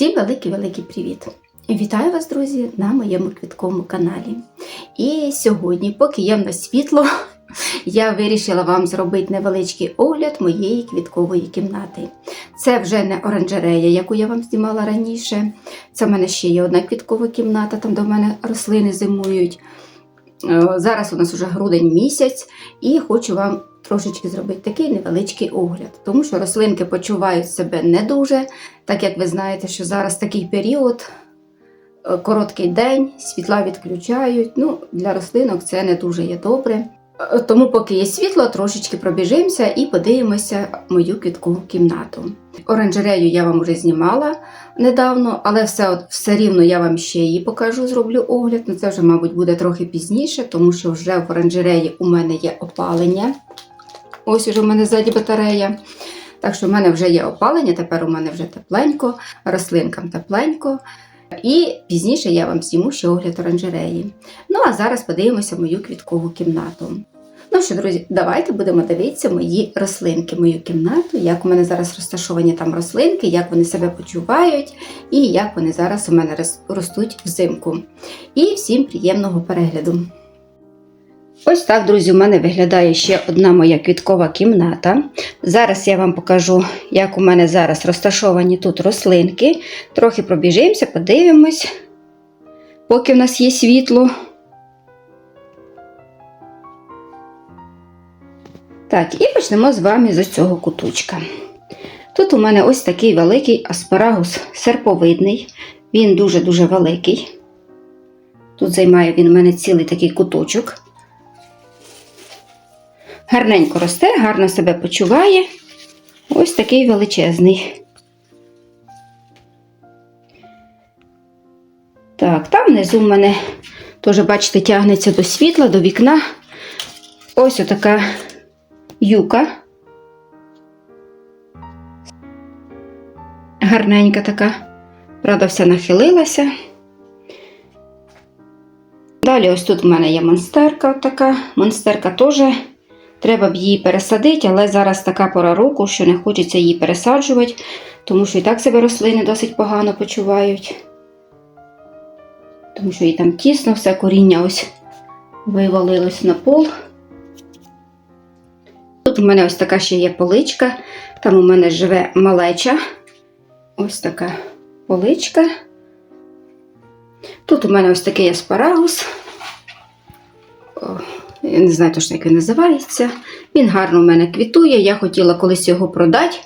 Всім великий-великий привіт! Вітаю вас, друзі, на моєму квітковому каналі. І сьогодні, поки є в нас світло, я вирішила вам зробити невеличкий огляд моєї квіткової кімнати. Це вже не оранжерея, яку я вам знімала раніше. Це в мене ще є одна квіткова кімната, там в мене рослини зимують. Е, Зараз у нас вже грудень місяць, і хочу вам трошечки зробити такий невеличкий огляд, тому що рослинки почувають себе не дуже, так як ви знаєте, що зараз такий період, е, короткий день, світла відключають. Ну, для рослинок це не дуже є добре. Тому, поки є світло, трошечки пробіжимося і подивимося мою квіткову кімнату. Оранжерею я вам вже знімала недавно, але все, все рівно я вам ще її покажу, зроблю огляд. Ну це вже, мабуть, буде трохи пізніше, тому що вже в оранжереї у мене є опалення. Ось уже в мене ззаді батарея. Так що в мене вже є опалення, тепер у мене вже тепленько, рослинкам тепленько. І пізніше я вам зніму ще огляд оранжереї. Ну а зараз подивимося мою квіткову кімнату. Ну що, друзі, давайте будемо дивитися мої рослинки, мою кімнату, як у мене зараз розташовані там рослинки, як вони себе почувають і як вони зараз у мене ростуть взимку. І всім приємного перегляду. Ось так, друзі, у мене виглядає ще одна моя квіткова кімната. Зараз я вам покажу, як у мене зараз розташовані тут рослинки. Трохи пробіжимося, подивимось, поки в нас є світло. Так, і почнемо з вами з цього куточка. Тут у мене ось такий великий аспарагус серповидний. Він дуже-дуже великий. Тут займає він у мене цілий такий куточок. Гарненько росте, гарно себе почуває. Ось такий величезний. Так, там внизу в мене теж, бачите, тягнеться до світла, до вікна. Ось отака юка. Гарненька така. Правда, вся нахилилася. Далі ось тут в мене є монстерка така. Монстерка теж треба б її пересадити, але зараз така пора року, що не хочеться її пересаджувати, тому що і так себе рослини досить погано почувають. Тому що їй там тісно, все коріння ось вивалилось на пол. Тут у мене ось така ще є поличка, там у мене живе малеча. Ось така поличка. Тут у мене ось такий аспарагус. Я не знаю точно, як він називається. Він гарно у мене квітує. Я хотіла колись його продати,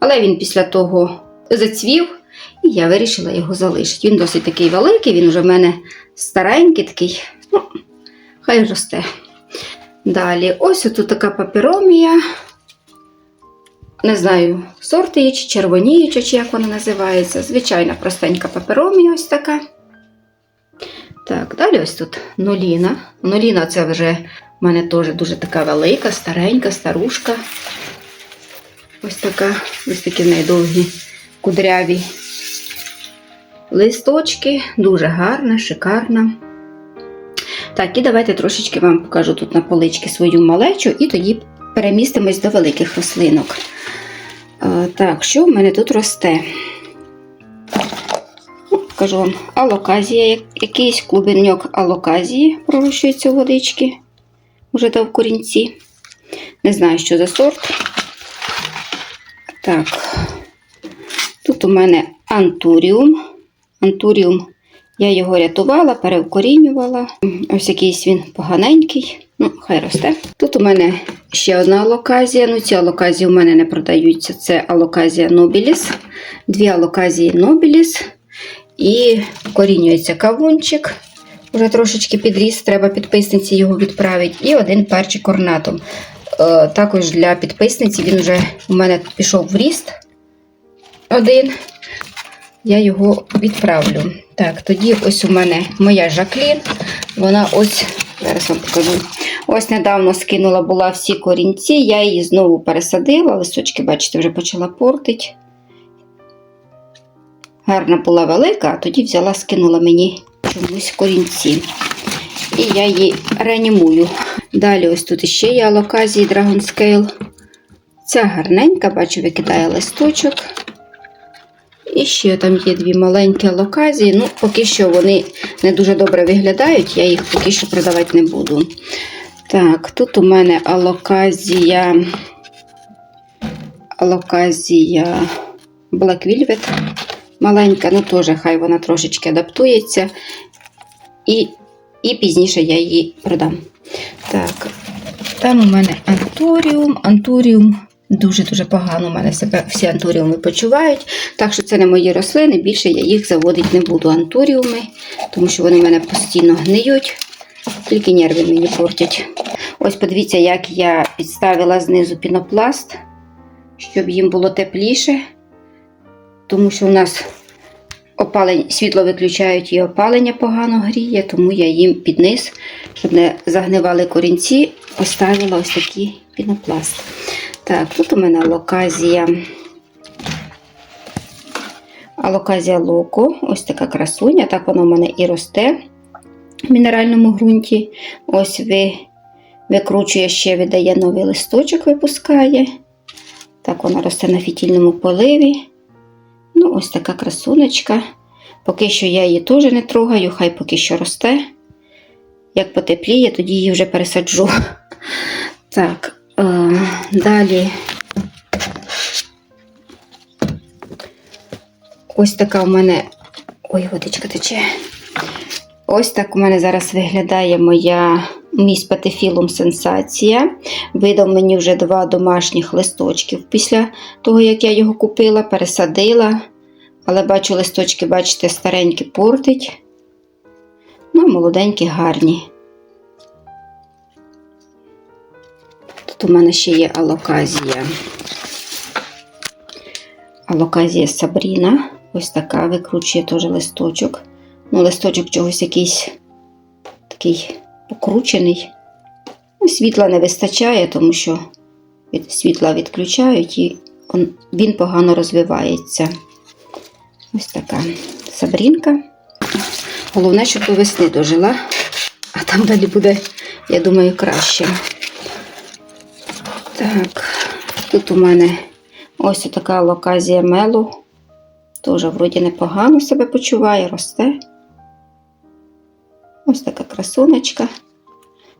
але він після того зацвів, і я вирішила його залишити. Він досить такий великий, він вже в мене старенький такий. Ну, хай росте. Далі, ось тут така папіромія. Не знаю, сорт її, чи червоніюча, чи як вона називається. Звичайна простенька паперомія ось така. Так, далі ось тут ноліна. Ноліна це вже в мене теж дуже така велика, старенька, старушка. Ось така, ось такі в неї довгі кудряві листочки. Дуже гарна, шикарна. Так, і давайте трошечки вам покажу тут на полички свою малечу, і тоді перемістимось до великих рослинок. Е, Так, що в мене тут росте? Покажу вам алоказія, якийсь клубеньок алоказії пророщується у водички. Уже дав корінці. Не знаю, що за сорт. Так, тут у мене антуріум. Антуріум я його рятувала, перевкорінювала. Ось якийсь він поганенький. Ну, хай росте. Тут у мене ще одна алоказія. Ну, ці алоказії у мене не продаються. Це алоказія нобіліс. Дві алоказії нобіліс. І корінюється кавунчик. Вже трошечки підріс, треба підписниці його відправити. І один перчик орнатом. Е, також для підписниці він вже у мене пішов в ріст. Один я його відправлю. Так, тоді ось у мене моя Жаклін. Вона ось, зараз вам покажу. Ось недавно скинула була всі корінці, я її знову пересадила. Листочки, бачите, вже почала портити. Гарна була велика, а тоді взяла, скинула мені чомусь корінці. І я її реанімую. Далі ось тут ще є алоказії Dragon Scale. Ця гарненька, бачу, викидає листочок. І ще там є дві маленькі алоказії. Ну, поки що вони не дуже добре виглядають, я їх поки що продавати не буду. Так, тут у мене алоказія. Алоказія Black Velvet. Маленька, ну теж хай вона трошечки адаптується. І, і пізніше я її продам. Так, там у мене антуріум. Антуріум дуже-дуже погано у мене себе всі антуріуми почувають. Так що це не мої рослини, більше я їх заводити не буду антуріуми, тому що вони в мене постійно гниють, тільки нерви мені портять. Ось подивіться, як я підставила знизу пінопласт, щоб їм було тепліше, тому що у нас опалення, світло виключають і опалення погано гріє, тому я їм під низ, щоб не загнивали корінці, поставила ось такий пінопласт. Так, тут у мене локазія. Алоказія локо, ось така красуня. Так вона у мене і росте в мінеральному ґрунті. Ось ви, викручує ще, видає новий листочок, випускає. Так вона росте на фітільному поливі. Ну, ось така красунечка. Поки що я її теж не трогаю, хай поки що росте. Як потепліє, тоді її вже пересаджу. Так, е, далі. Ось така у мене. Ой, водичка тече. Ось так у мене зараз виглядає моя міс патефілум сенсація. Видав мені вже два домашніх листочків після того, як я його купила, пересадила. Але бачу, листочки, бачите, старенькі портить. Ну, молоденькі, гарні. Тут у мене ще є алоказія. Алоказія Сабріна. Ось така викручує теж листочок. Ну, листочок чогось якийсь такий покручений. Ну, світла не вистачає, тому що від світла відключають і він погано розвивається. Ось така сабрінка. Головне, щоб до весни дожила, а там далі буде, я думаю, краще. Так, тут у мене ось така локазія мелу. Теж вроді непогано себе почуває, росте. Ось така красунечка.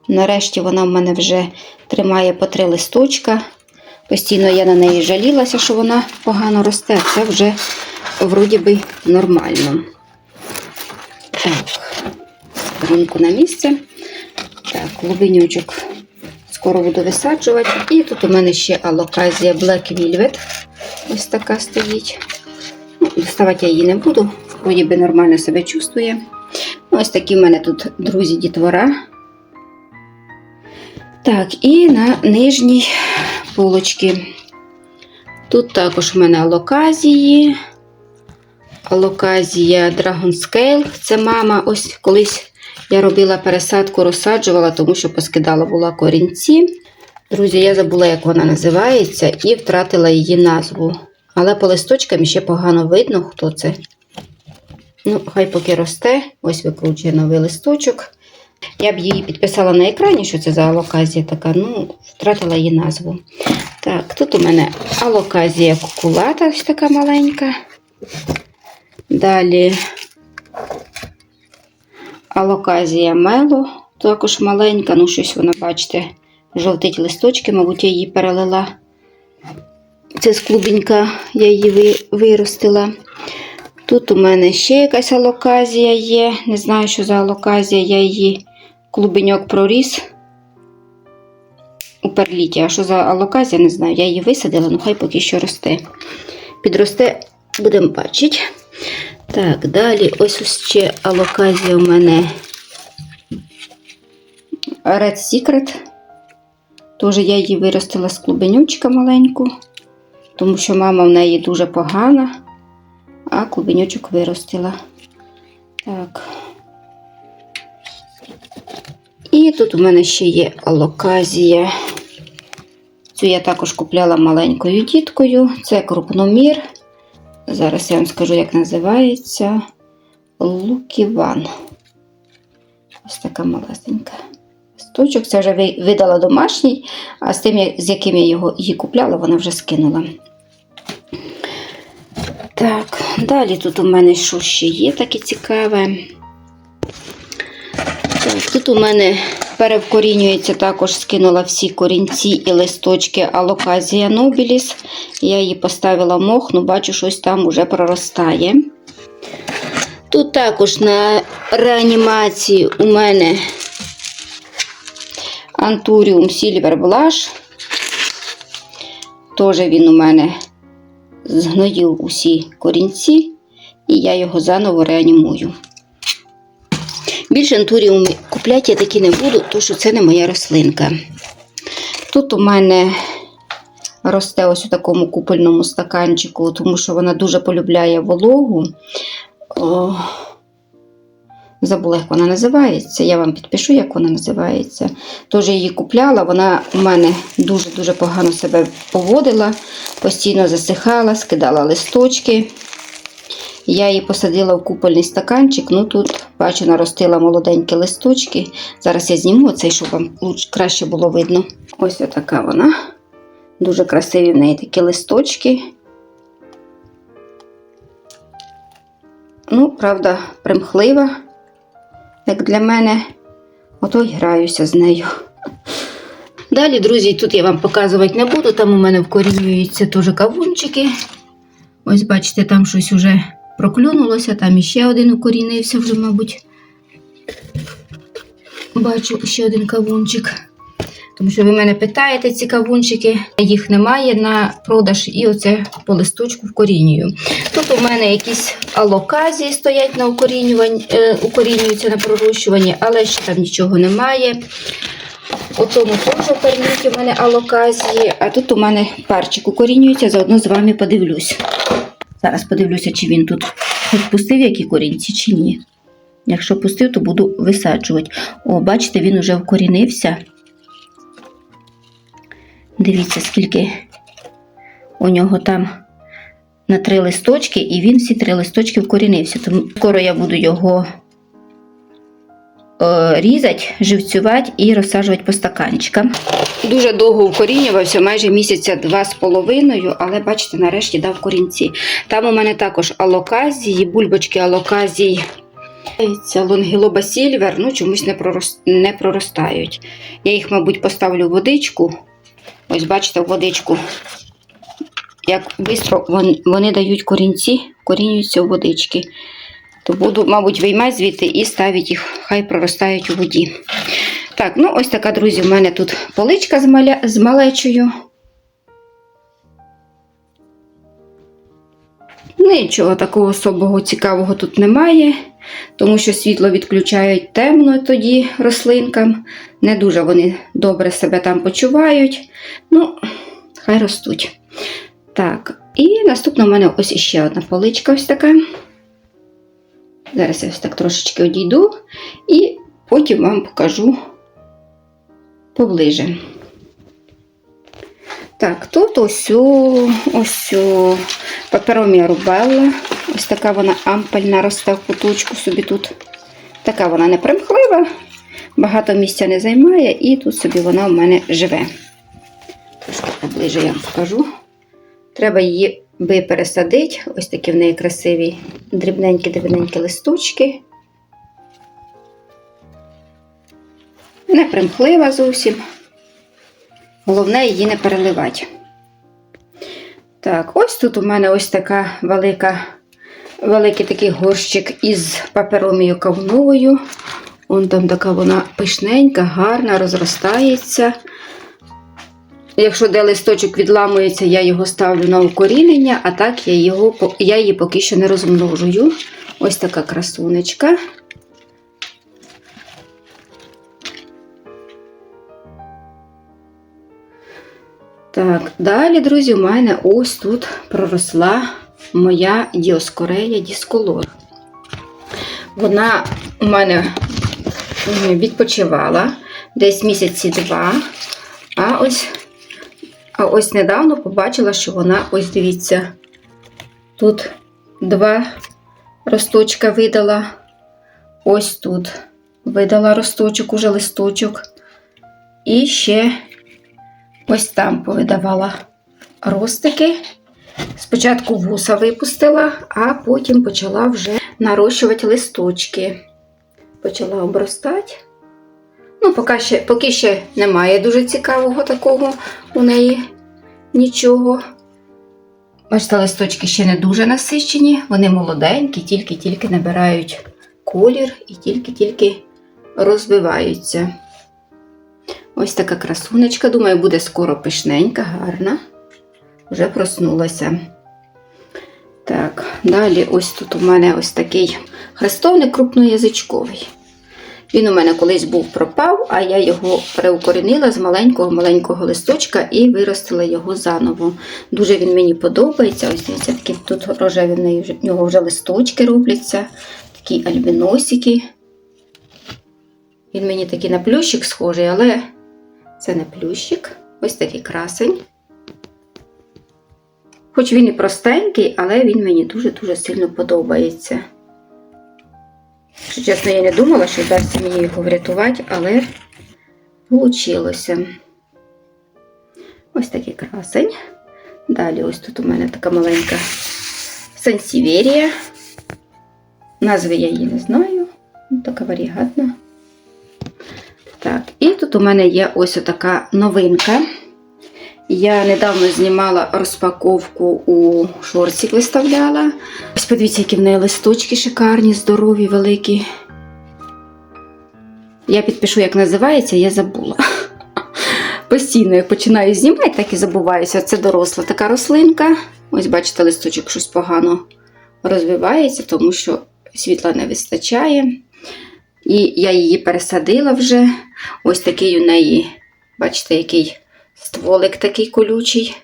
Нарешті вона в мене вже тримає по три листочка. Постійно я на неї жалілася, що вона погано росте, це вже вроді би нормально. Так, ринку на місце. Так, клубенючок скоро буду висаджувати. І тут у мене ще алоказія Black Velvet. Ось така стоїть. Ну, Доставати я її не буду, вроді би нормально себе чувствує. Ось такі в мене тут друзі дітвора. Так, і на нижній полочці. Тут також у мене алоказії. Алоказія Dragon Scale. Це мама. Ось колись я робила пересадку, розсаджувала, тому що поскидала була корінці. Друзі, я забула, як вона називається, і втратила її назву. Але по листочкам ще погано видно, хто це. Ну, хай поки росте, ось викручує новий листочок. Я б її підписала на екрані, що це за алоказія така, ну, втратила її назву. Так, тут у мене алоказія кукулата, ось така маленька. Далі алоказія мело, також маленька, ну щось вона, бачите, жовтить листочки, мабуть, я її перелила. Це з клубенька я її виростила. Тут у мене ще якась алоказія є. Не знаю, що за алоказія, я її клубеньок проріс у перліті. А що за алоказія, не знаю. Я її висадила, ну хай поки що росте. Підросте, будемо бачити. Так, далі ось ось ще алоказія у мене Red Secret. Теж я її виростила з клубенючка маленьку, тому що мама в неї дуже погана, а клубенючок виростила. Так. І тут у мене ще є алоказія. Цю я також купляла маленькою діткою. Це крупномір. Зараз я вам скажу, як називається. Луківан. Ось така малесенька. Сточок, це вже видала домашній, а з тим, з яким я його, її купляла, вона вже скинула. Так, далі тут у мене що ще є таке цікаве. Так, тут у мене перевкорінюється, також скинула всі корінці і листочки алоказія нобіліс. Я її поставила в мох, ну бачу, щось там уже проростає. Тут також на реанімації у мене Антуріум Сільвер Блаш. Теж він у мене згноїв усі корінці, і я його заново реанімую. Більше антуріум купляти я такі не буду, тому що це не моя рослинка. Тут у мене росте ось у такому купольному стаканчику, тому що вона дуже полюбляє вологу. О, забула, як вона називається. Я вам підпишу, як вона називається. Тож її купляла, вона у мене дуже-дуже погано себе поводила, постійно засихала, скидала листочки. Я її посадила в купольний стаканчик. Ну тут, бачу, наростила молоденькі листочки. Зараз я зніму цей, щоб вам краще було видно. Ось така вона. Дуже красиві в неї такі листочки. Ну, правда, примхлива, як для мене. Ото й граюся з нею. Далі, друзі, тут я вам показувати не буду. Там у мене вкорінюються теж кавунчики. Ось, бачите, там щось уже проклюнулося, там іще один укорінився вже, мабуть. Бачу ще один кавунчик. Тому що ви мене питаєте ці кавунчики, їх немає на продаж, і оце по листочку вкорінюю. Тут у мене якісь алоказії стоять на укорінюванні, е, укорінюються на пророщуванні, але ще там нічого немає. У тому теж пернюті у мене алоказії, а тут у мене перчик укорінюється, заодно з вами подивлюсь. Зараз подивлюся, чи він тут хоч пустив які корінці, чи ні. Якщо пустив, то буду висаджувати. О, бачите, він уже вкорінився. Дивіться, скільки у нього там на три листочки, і він всі три листочки вкорінився. Тому скоро я буду його е, різати, живцювати і розсаджувати по стаканчикам. Дуже довго вкорінювався, майже місяця два з половиною, але бачите, нарешті дав корінці. Там у мене також алоказії, бульбочки алоказій. Це лонгілоба сільвер, ну чомусь не, пророс... не проростають. Я їх, мабуть, поставлю водичку. Ось бачите, водичку. Як швидко вони, дають корінці, корінюються у водички. То буду, мабуть, виймати звідти і ставити їх, хай проростають у воді. Так, ну ось така, друзі, в мене тут поличка з малечою. Нічого такого особого цікавого тут немає, тому що світло відключають темно тоді рослинкам. Не дуже вони добре себе там почувають. Ну, хай ростуть. Так, і наступна у мене ось іще одна поличка ось така. Зараз я ось так трошечки одійду і потім вам покажу поближе. Так, тут ось, ось паперомія рубелла. Ось така вона ампельна росте в куточку собі тут. Така вона не примхлива, багато місця не займає, і тут собі вона у мене живе. Трошки поближе я вам покажу. Треба її би пересадити. Ось такі в неї красиві дрібненькі-дрібненькі листочки. Не примхлива зовсім. Головне її не переливати. Так, ось тут у мене ось така велика, великий такий горщик із паперомією кавуновою. Вон там така вона пишненька, гарна, розростається. Якщо де листочок відламується, я його ставлю на укорінення, а так я, його, я її поки що не розмножую. Ось така красунечка. Так, далі, друзі, у мене ось тут проросла моя діоскорея дісколор. Вона у мене відпочивала десь місяці два. А ось, а ось недавно побачила, що вона, ось дивіться, тут два росточка видала. Ось тут видала росточок, уже листочок. І ще ось там повидавала ростики. Спочатку вуса випустила, а потім почала вже нарощувати листочки. Почала обростати. Ну, поки ще, поки ще немає дуже цікавого такого у неї нічого. Бачите, листочки ще не дуже насичені, вони молоденькі, тільки-тільки набирають колір і тільки-тільки розвиваються. Ось така красунечка, думаю, буде скоро пишненька, гарна. Вже проснулася. Так, далі ось тут у мене ось такий хрестовник крупноязичковий. Він у мене колись був пропав, а я його переукорінила з маленького-маленького листочка і виростила його заново. Дуже він мені подобається. Ось дивіться, такі тут рожеві в нього вже листочки робляться, такі альбіносики. Він мені такий на плющик схожий, але це не плющик. Ось такий красень. Хоч він і простенький, але він мені дуже-дуже сильно подобається. Якщо чесно, я не думала, що вдасться мені його врятувати, але вийшло. Ось такий красень. Далі ось тут у мене така маленька сансіверія. Назви я її не знаю. Ну, така варігатна. Так, і тут у мене є ось така новинка. Я недавно знімала розпаковку у шорсик виставляла. Ось подивіться, які в неї листочки шикарні, здорові, великі. Я підпишу, як називається, я забула. Постійно як починаю знімати, так і забуваюся. Це доросла така рослинка. Ось, бачите, листочок щось погано розвивається, тому що світла не вистачає. І я її пересадила вже. Ось такий у неї, бачите, який стволик такий колючий.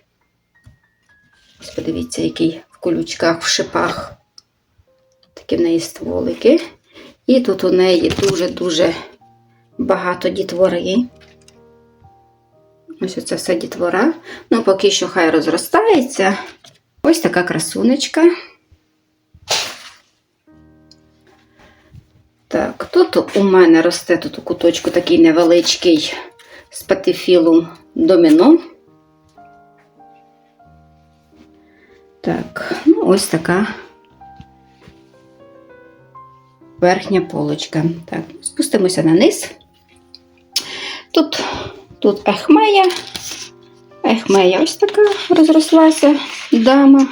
Ось подивіться, який в колючках, в шипах. Такі в неї стволики. І тут у неї дуже-дуже багато дітвори. Ось оце все дітвора. Ну, поки що хай розростається. Ось така красунечка. Так, тут у мене росте тут у куточку такий невеличкий спатифілум доміно. Так, ну ось така верхня полочка. Так, спустимося на низ. Тут, тут ехмея. Ехмея ось така розрослася дама.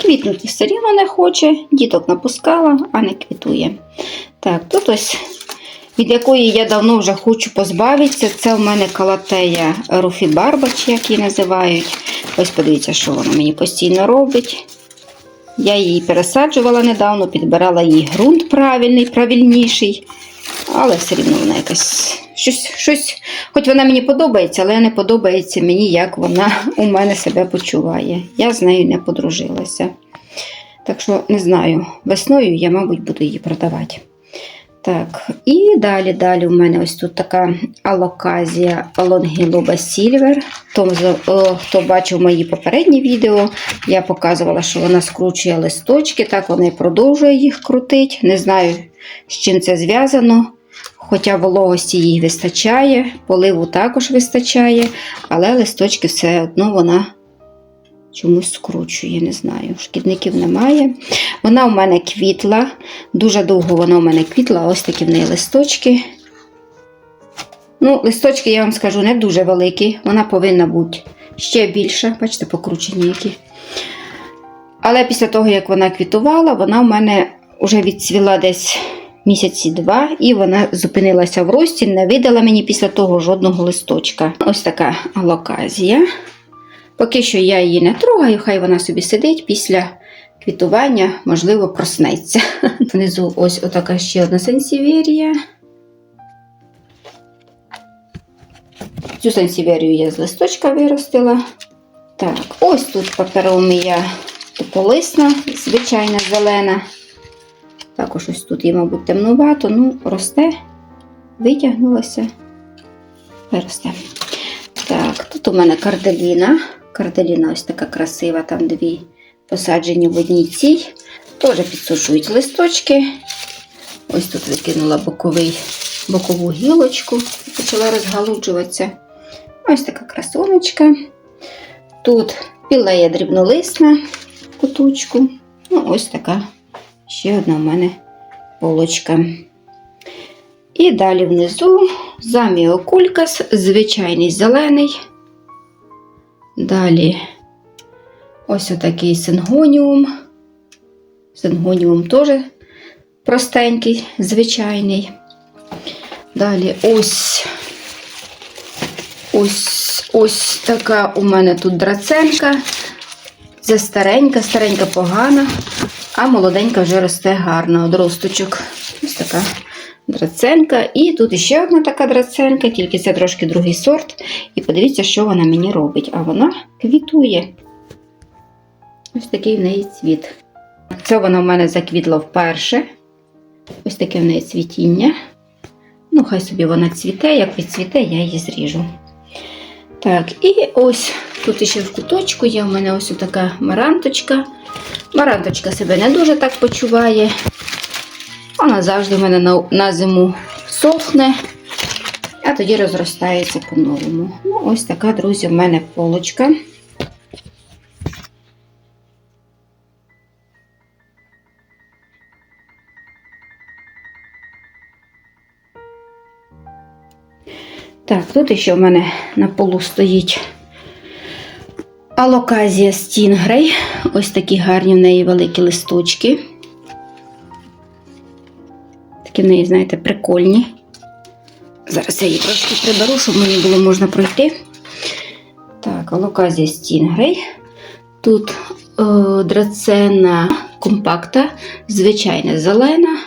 Квітнути все рівно не хоче, діток напускала, а не квітує. Так, тут ось, від якої я давно вже хочу позбавитися, це в мене калатея руфібарба, чи як її називають. Ось подивіться, що вона мені постійно робить. Я її пересаджувала недавно, підбирала їй ґрунт правильний, правильніший. Але все рівно вона якась щось, щось, хоч вона мені подобається, але не подобається мені, як вона у мене себе почуває. Я з нею не подружилася. Так що не знаю, весною я, мабуть, буду її продавати. Так, і далі, далі у мене ось тут така алоказія Лонгілоба Сільвер. Хто, бачив мої попередні відео, я показувала, що вона скручує листочки, так вона і продовжує їх крутити. Не знаю, з чим це зв'язано. Хоча вологості їй вистачає, поливу також вистачає, але листочки все одно вона чомусь скручує, не знаю. Шкідників немає. Вона у мене квітла, дуже довго вона у мене квітла, ось такі в неї листочки. Ну, листочки, я вам скажу, не дуже великі. Вона повинна бути ще більша, бачите, покручені які. Але після того, як вона квітувала, вона в мене вже відцвіла десь місяці два, і вона зупинилася в рості, не видала мені після того жодного листочка. Ось така алоказія. Поки що я її не трогаю, хай вона собі сидить після квітування, можливо, проснеться. Внизу ось отака ще одна сенсіверія. Цю сенсіверію я з листочка виростила. Так, ось тут паперомія тополисна, звичайна зелена. Також ось тут є, мабуть, темнувато, ну, росте, витягнулася, виросте. Так, тут у мене карделіна. Карделіна ось така красива, там дві посаджені в одній цій. Теж підсушують листочки. Ось тут викинула боковий, бокову гілочку, почала розгалуджуватися. Ось така красунечка. Тут Пілея дрібнолисна куточку. Ну, ось така ще одна в мене полочка. І далі внизу заміокулькас, звичайний зелений. Далі ось отакий сингоніум. Сингоніум теж простенький, звичайний. Далі ось ось ось така у мене тут драценка. Це старенька, старенька погана, а молоденька вже росте гарно, одросточок. Ось така драценка. І тут ще одна така драценка, тільки це трошки другий сорт. І подивіться, що вона мені робить. А вона квітує. Ось такий в неї цвіт. Це вона в мене заквітла вперше. Ось таке в неї цвітіння. Ну, хай собі вона цвіте, як відцвіте, я її зріжу. Так, і ось тут ще в куточку є у мене ось така маранточка. Маранточка себе не дуже так почуває. Вона завжди в мене на, на зиму сохне, а тоді розростається по-новому. Ну, ось така, друзі, в мене полочка. Так, тут ще в мене на полу стоїть алоказія Стінгрей. Ось такі гарні в неї великі листочки. Такі в неї, знаєте, прикольні. Зараз я її трошки приберу, щоб мені було можна пройти. Так, алоказія Стінгрей. Тут е, драцена компакта, звичайна зелена.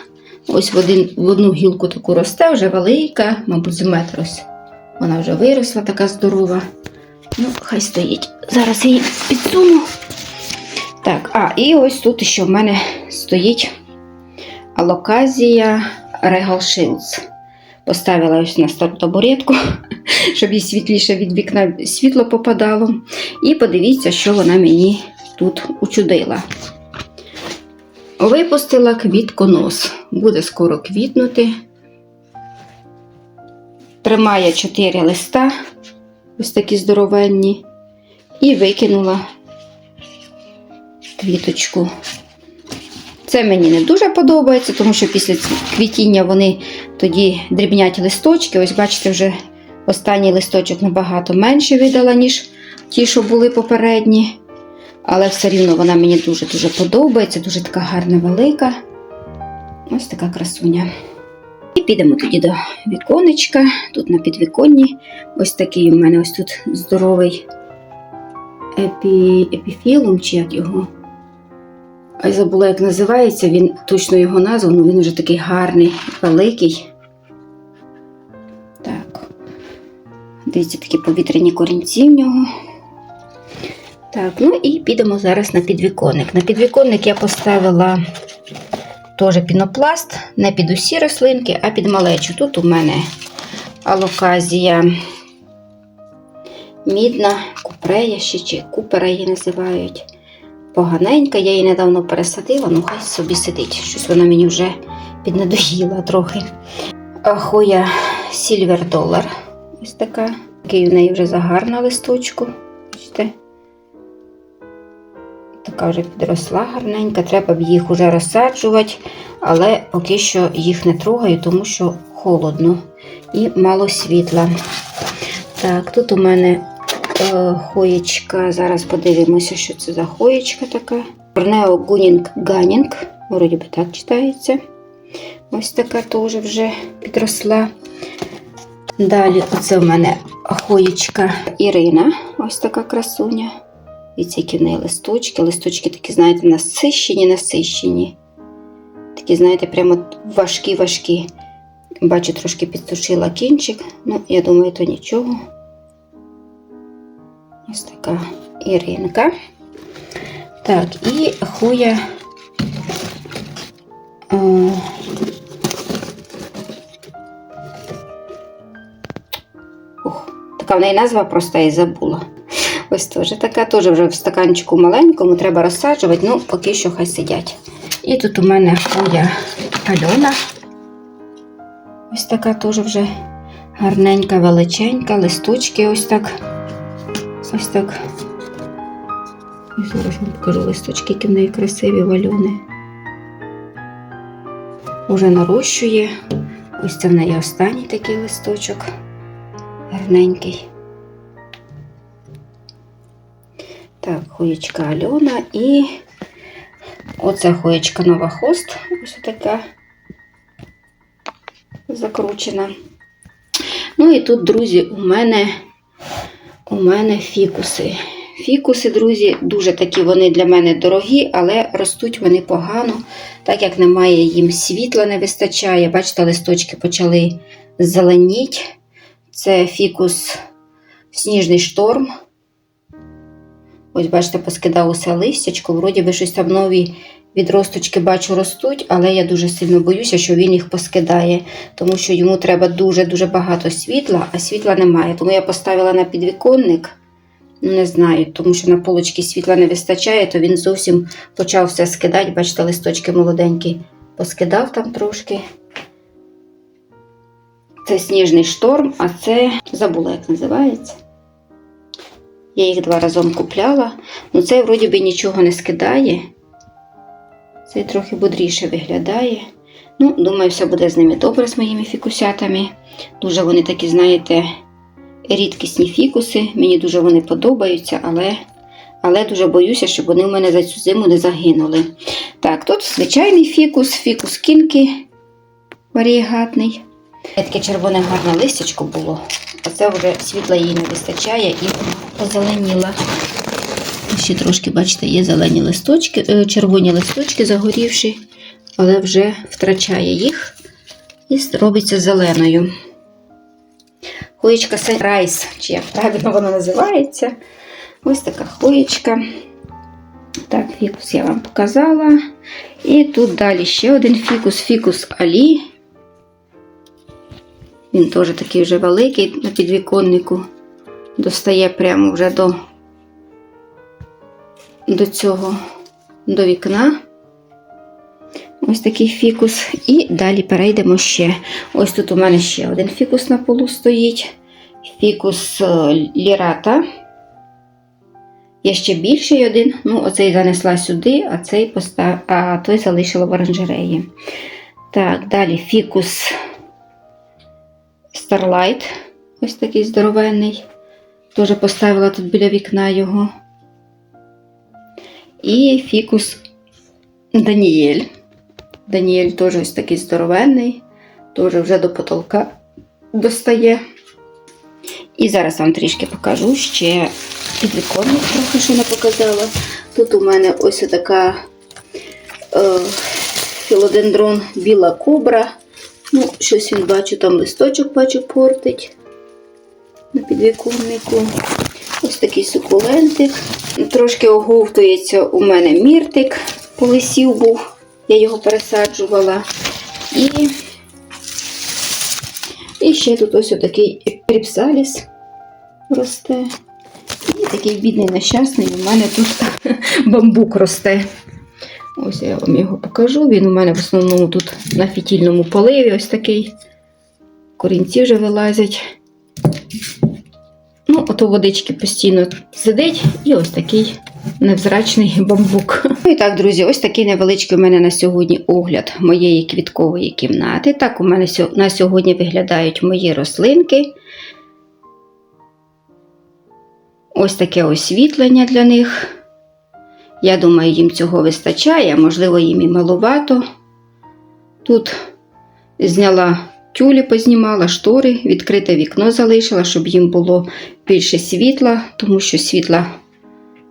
Ось в, один, в одну гілку таку росте, вже велика, мабуть, з метр ось. Вона вже виросла, така здорова. Ну, хай стоїть. Зараз її підсуну. Так, а, і ось тут ще в мене стоїть алоказія Regal Shields. Поставила ось на табуретку, щоб їй світліше від вікна світло попадало. І подивіться, що вона мені тут учудила. Випустила квітконос. Буде скоро квітнути. Тримає 4 листа, ось такі здоровенні, і викинула квіточку. Це мені не дуже подобається, тому що після квітіння вони тоді дрібнять листочки. Ось, бачите, вже останній листочок набагато менше видала, ніж ті, що були попередні. Але все рівно вона мені дуже-дуже подобається, дуже така гарна, велика. Ось така красуня. І підемо тоді до віконечка. Тут на підвіконні ось такий у мене ось тут здоровий епі... епіфілум, чи як його. А я забула, як називається, він точно його назву, але він вже такий гарний, великий. Так. Дивіться, такі повітряні корінці в нього. Так, ну і підемо зараз на підвіконник. На підвіконник я поставила теж пінопласт, не під усі рослинки, а під малечу. Тут у мене алоказія мідна, купрея ще чи купера її називають. Поганенька, я її недавно пересадила, ну хай собі сидить. Щось вона мені вже піднадоїла трохи. Хоя Silver Dollar. Ось така. Такий у неї вже загарна листочку. Бачите? Така вже підросла гарненька, треба б їх уже розсаджувати, але поки що їх не трогаю, тому що холодно і мало світла. Так, тут у мене хоєчка. Зараз подивимося, що це за хоєчка така. Корнео Гунінг Ганінг, вроді би так читається. Ось така теж вже підросла. Далі, оце в мене хоєчка Ірина, ось така красуня. І ці які в неї листочки. Листочки такі, знаєте, насищені, насищені. Такі, знаєте, прямо важкі-важкі. Бачу, трошки підсушила кінчик. Ну, я думаю, то нічого. Ось така Іринка. Так, і хуя. О, Ух, така в неї назва проста і забула. Ось теж така, теж вже в стаканчику маленькому, треба розсаджувати, ну, поки що хай сидять. І тут у мене хуя Альона. Ось така теж вже гарненька, величенька, листочки ось так. Ось так Ось зараз вам покажу листочки, які в неї красиві вальони. Уже нарощує. Ось це в неї останній такий листочок. Гарненький. Так, хоєчка Альона і оце хоєчка Нова Хост. Ось така закручена. Ну і тут, друзі, у мене, у мене фікуси. Фікуси, друзі, дуже такі вони для мене дорогі, але ростуть вони погано, так як немає їм світла, не вистачає. Бачите, листочки почали зеленіти. Це фікус сніжний шторм. Ось, бачите, поскидав усе листячко. Вроді би щось там нові відросточки бачу ростуть, але я дуже сильно боюся, що він їх поскидає, тому що йому треба дуже-дуже багато світла, а світла немає. Тому я поставила на підвіконник. Ну, не знаю, тому що на полочці світла не вистачає, то він зовсім почав все скидати. Бачите, листочки молоденькі поскидав там трошки. Це сніжний шторм, а це забула, як називається. Я їх два разом купляла. Ну, цей вроді би нічого не скидає. Цей трохи бодріше виглядає. Ну, думаю, все буде з ними добре, з моїми фікусятами. Дуже вони такі, знаєте, рідкісні фікуси. Мені дуже вони подобаються, але, але дуже боюся, щоб вони в мене за цю зиму не загинули. Так, тут звичайний фікус, фікус кінки варієгатний. Таке червоне гарне листячко було, а це вже світла їй не вистачає і позеленіла. Ще трошки, бачите, є зелені листочки, е, червоні листочки загорівші, але вже втрачає їх і робиться зеленою. Хоєчка Райс, чи як правильно вона називається. Ось така хоєчка. Так, фікус я вам показала. І тут далі ще один фікус, фікус Алі. Він теж такий вже великий на підвіконнику. Достає прямо вже до, до цього, до вікна. Ось такий фікус. І далі перейдемо ще. Ось тут у мене ще один фікус на полу стоїть. Фікус е, лірата. Є ще більший один. Ну, оцей занесла сюди, а цей постав... а той залишила в оранжереї. Так, далі фікус Starlight. Ось такий здоровенний. Теж поставила тут біля вікна його. І фікус Даніель. Даніель теж ось такий здоровенний, теж вже до потолка достає. І зараз вам трішки покажу ще підвіконник трохи що не показала. Тут у мене ось така е, філодендрон біла кобра. Ну, щось він бачу, там листочок бачу портить на підвіконнику. Ось такий сукулентик. Трошки оговтується у мене міртик, полисів був. Я його пересаджувала. І і ще тут ось такий ріпсаліс росте. І такий бідний нещасний, у мене тут бамбук росте. Ось я вам його покажу. Він у мене в основному тут на фітільному поливі ось такий. Корінці вже вилазять. Ну, ото водички постійно сидить, і ось такий невзрачний бамбук. Ну і так, друзі, ось такий невеличкий у мене на сьогодні огляд моєї квіткової кімнати. Так, у мене на сьогодні виглядають мої рослинки. Ось таке освітлення для них. Я думаю, їм цього вистачає, можливо, їм і маловато. Тут зняла тюлі, познімала штори, відкрите вікно залишила, щоб їм було більше світла, тому що світла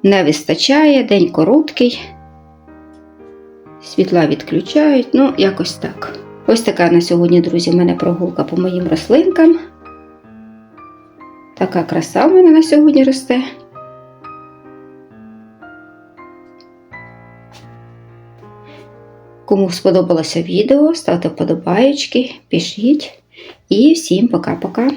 не вистачає, день короткий. Світла відключають, ну, якось так. Ось така на сьогодні, друзі, в мене прогулка по моїм рослинкам. Така краса в мене на сьогодні росте. Кому сподобалося відео, ставте вподобайки, пишіть. І всім пока-пока.